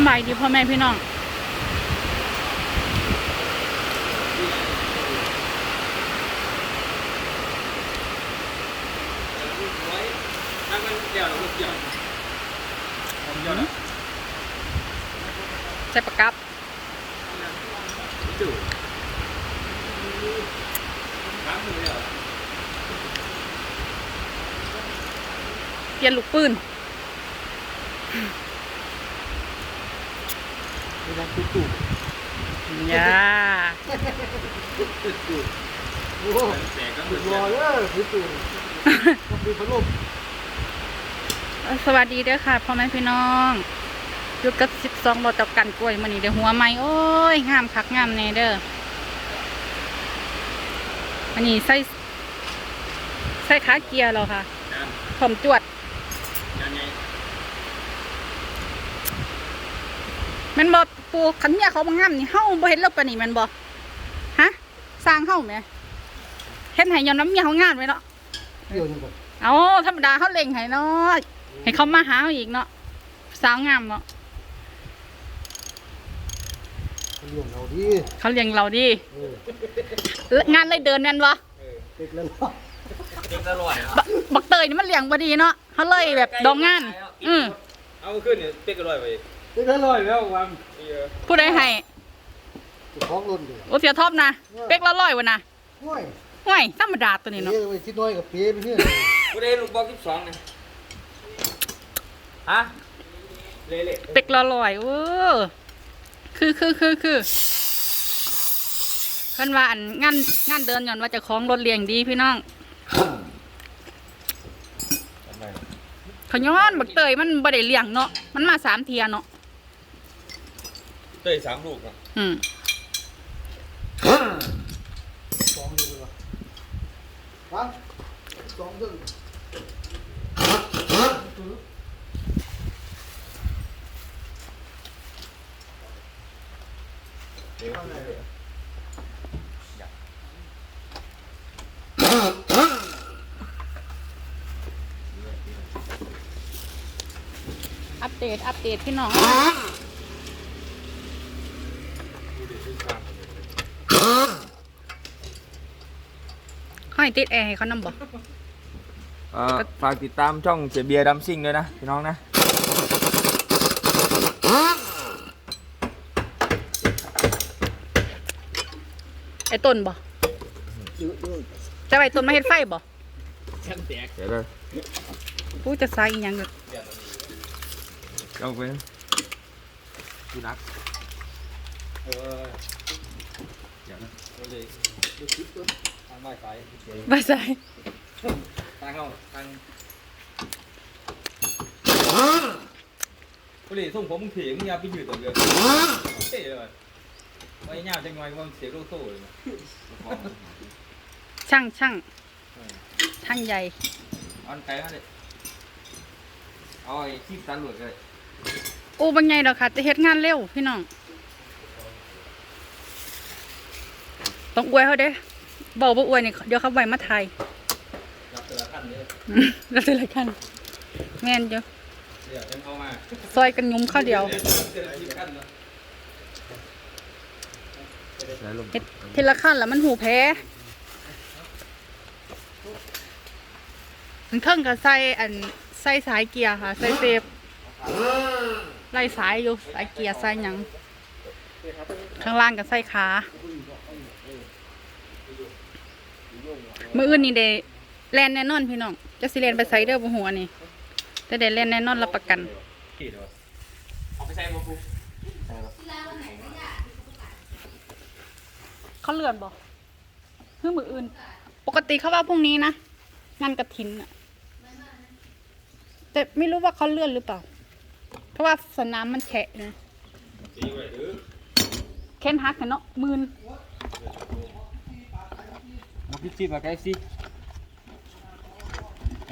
ำบายดีพ่อแม่พี่น้องถ้ามันเกี่ยวเราก็เกี่ยวผมเกี่ยวนะใส่ปากกับจู่น้ำมือเลยเหรอเปลี่ยนลูกปืน เวลาตุ๊ตู่อย่าตุ๊ตู่โอ้โหมันแตกก็เหมืตุ๊อนรกัอนเลยตุ๊ตู่ต้องมีพัดลมสวัสดีเด้อค่ะพ่อแม่พี่น้องอยู่กับสิบสองรถจับกันกล้วยมันนี่เดี๋ยวหัวไหม้โอ้ยงามคักงามแน่เด้ออันนี้ใส่ใส่ขาเกียร์แล้วค่ะงานผมจวดงานไงแมันบอ ปูขันเมียเขาบางงามนี่เฮาบ่เห็นแล้วปะนี่แมันบอฮะสร้างเฮาไหมเห็นให้ยอนน้ำเมียเขางามไว้เนาะเกี่ยวยังไงเอาธรรมดาเขาเล็งให้เนาะให้เขามาหาเอาอีกเนาะสาวงามเนาะเรื่องเราดีเขาเลี้ยงเราดีเออแล้วงานเลยเดินแม่นบ่เด็กแล้วเนาะเด็กอร่อยบบักเตยนี่มันเลี้ยงบ่ดีเนาะเขาเลยแบบดองงาน อืมเอาขึ้นเนี่ยเด็กอร่อยไป เด็กแล้วลอยแล้ววันนี่เออผู้ใดให้จะคล้องรถเลยโอ้เสียท็อปนะเป็กละร้อยวะนะห้วยห่วยธรรมดาตัวนี้เนาะเนาะไปคิดน้อยกับเป๊ะไปเนี่ยกูได้ลูกบอลที่สองเนี่ยฮะเละเละเป็กละร้อยเออคือคือคือคือเพิ่นว่าอันงานงานเดินย้อนว่าเจะของรถเลี้ยงดีพี่น้องเขาย้อนบักเตยมันบ่ได้เลี้ยงเนาะมันมาสามเทียเนาะ เต้ยสามลูกอะอืมสองเลยว่ะวันสองเรื่องเดี๋ยวอัปเดต อัปเดตพี่น้อง เขาให้ติดแอร์ให้เขานำบ่เอ่อฝากติดตามช่องเจเบียร์ดัมซิงด้วยนะพี่น้องนะไอ้ต้นบ่เยอะเยอะจะไปต้นมาเฮ็ดไฟบ่ช่างแตกเดี๋ยวเลยกูจะใส่อีหยังอยู่เอาไปดูนักเออเดี๋ยวนะเอาเลยทางไม้ไฟบ่ใส่ทางเข้าทางผู้หญิงส่งผมมึงเถียงมึงอย่าไปยืดตัวเดียวเท่เลยไว้ยาวจังไงว่ามันเสียลูกโซ่เลยนะช่างช่างช่างใหญ่เอาอันไกลมาเลยเอาไอ้คีบตันหลุดเลยอูบางไงดอกค่ะจะเฮ็ดงานเร็วพี่น้อง ต้องอวยเขาเด้ บอกบ่อวยนี่เดี๋ยวเขาไว้มาไทยจับแต่ละขั้นเลยแล้วแต่ละกันแม่นอยู่เดี๋ยวฉันเอามาซอยกันยุ้มข้าวเดียวแต่ละทีขั้นเนาะเฮ็ดทีละขั้นแล้วมันหูแพ้ถึงเทิงก็ใส่อันใส่สายเกียร์ค่ะ ใส่เซฟไล่สายอยู่สายเกียร์สายหยังข้างล่างก็ใส่ขา มืออื่นนี่เดแลนแน่นอนพี่น้องจะสิแลนไปไซเดอร์บนหัวนี่แต่เดแลนแน่นอนรับประกันขี่เดี๋ยวเอาไปใส่หมวกปุ๊บเขาเลื่อนบอกเพื่อมืออื่น ปกติเขาว่าพรุ่งนี้นะงานกระถินอะแต่ไม่รู้ว่าเขาเลื่อนหรือเปล่า เพราะว่าสนามมันแฉะนะตีไว้หรือเค้นฮักเนาะหมืน มาพิจิตรมาใกล้สิ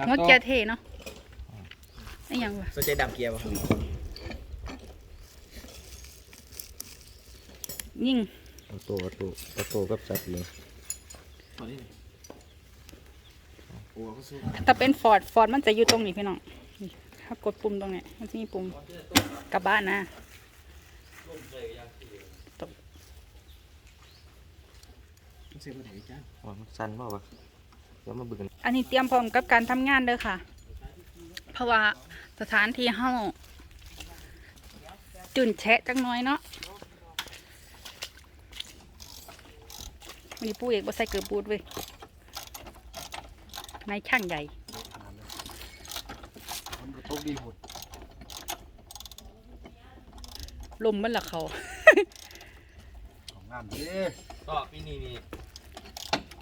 งดเกียร์เทเนาะไอ้หยังวะสนใจดับเกียร์ป่ะยิ่งเอาตัวเอาตัวเอาตัวกับสัตว์เลยตอนนี้โอ้ก็สู้ถ้าเป็นฟอร์ดฟอร์ดมันจะอยู่ตรงนี้พี่น้องนี่ถ้ากดปุ่มตรงนี้มันจะมีปุ่มกลับบ้านนะ เสียบไหนจ้าว่ามันสั้นเปล่าวะเดี๋ยวมาเบึกกันอันนี้เตรียมพร้อมกับการทำงานเด้อค่ะ เพราะว่าสถานที่เฮาจุนแชะจังน้อยเนาะวันนี้ปู่เอกบ่ใส่เกือบบูดเว้ยนายช่างใหญ่ มันกระทบดีหมดลมมันละเขาของงานเด้ ก็ปีนี้นี่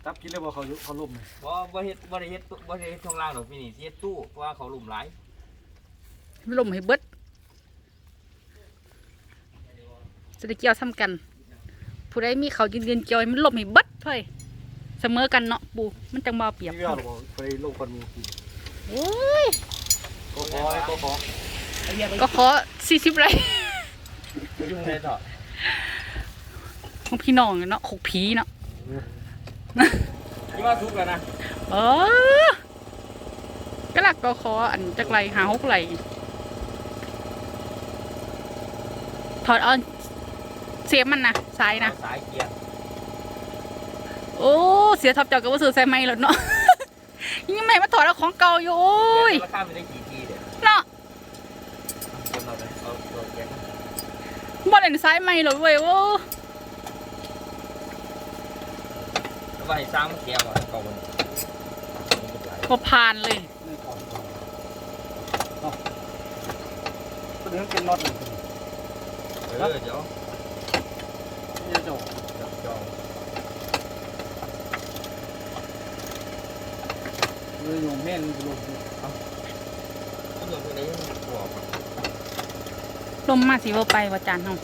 จับกินเลยบ่เขาอยู่เขาล่มเลยบ่บ่เฮ็ดบ่ได้เฮ็ดตู้บ่ได้เฮ็ดช่องล่างดอกปีนี้สิเฮ็ดตู้เพราะว่าเขาหลุมหลายลมให้เบิดจะได้เกี่ยวซ้ำกัน ผู้ใดมีเขายืนยืนๆเกี่ยวให้มันลมให้เบิดเพ่ยเสมอกันเนาะปูมันจังมาเปรียบพี่เอาหรอบ่ไปลงกันหมูกินโอ้ยก็ขอก็ขอก็ขอสี่สิบไรยุ่งเลยต่อของพี่น้องเนาะของผีเนาะ นี่ว่าทุกแล้วนะเออก็ลักก็ขออันจักไรหาหกไรถอดเอาเสียบมันนะสายนะ สายเกียร์โอ้เสียทับเจ้าก็ว่าซื้อใส่ไม่แล้วเนาะยังไม่มาถอดเอาของเก่าอยู่โอ้ยราคาไม่ได้กี่ทีเด้อเนาะเกมเราเลยเอาตัวแกงบ่เล่นสายไม่หรอกเว้ยโอ้ แล้วก็ให้สร้างแก้วอะเก่ามันก็ผ่านเลยไม่ก่อนก่อนเนาะตัวนี้มันเป็นน็อตเลยเออเดี๋ยวนี่จะจบเดี๋ยวเดี๋ยวเลยโยมแม่นลงต้องโดนตัวนี้ให้มันบอกลมมาสิว่าไปว่าจานเฮา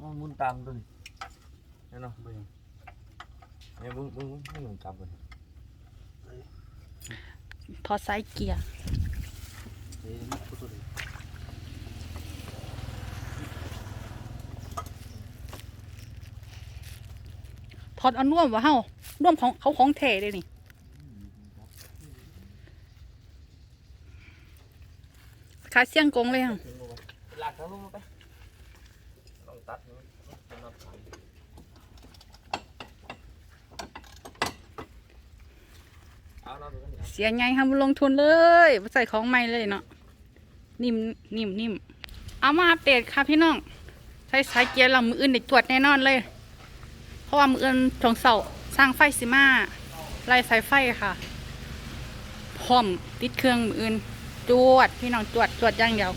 อ๋อมุน ตามตัวนี้นั่นเนาะเบิ่งเนี่ยมึงมึงมึงมึงจับมันถอดสายเกียร์เอ้ยมันตัวนี้ถอดเอาน่วมว่าเฮ้าน่วมของเขาของแท้เลยนี่ขายเสี่ยงกงเลยฮะหลักทั้งลงไปลองตัด มันมันเอาไปเอาเราดูกันดิเสียไงฮะลงทุนเลยบ่ใส่ของใหม่เลยเนาะนิ่มนิ่มนิ่มเอามาอัปเดตค่ะพี่น้องใช้สายเกียร์เรามืออื่นได้ตรวจแน่นอนเลย เพราะว่ามืออื่นชงเสาสร้างไฟสิมาไล่สายไฟค่ะพร้อมติดเครื่องมืออื่นจวดพี่น้องจวดจวดอย่างเดียว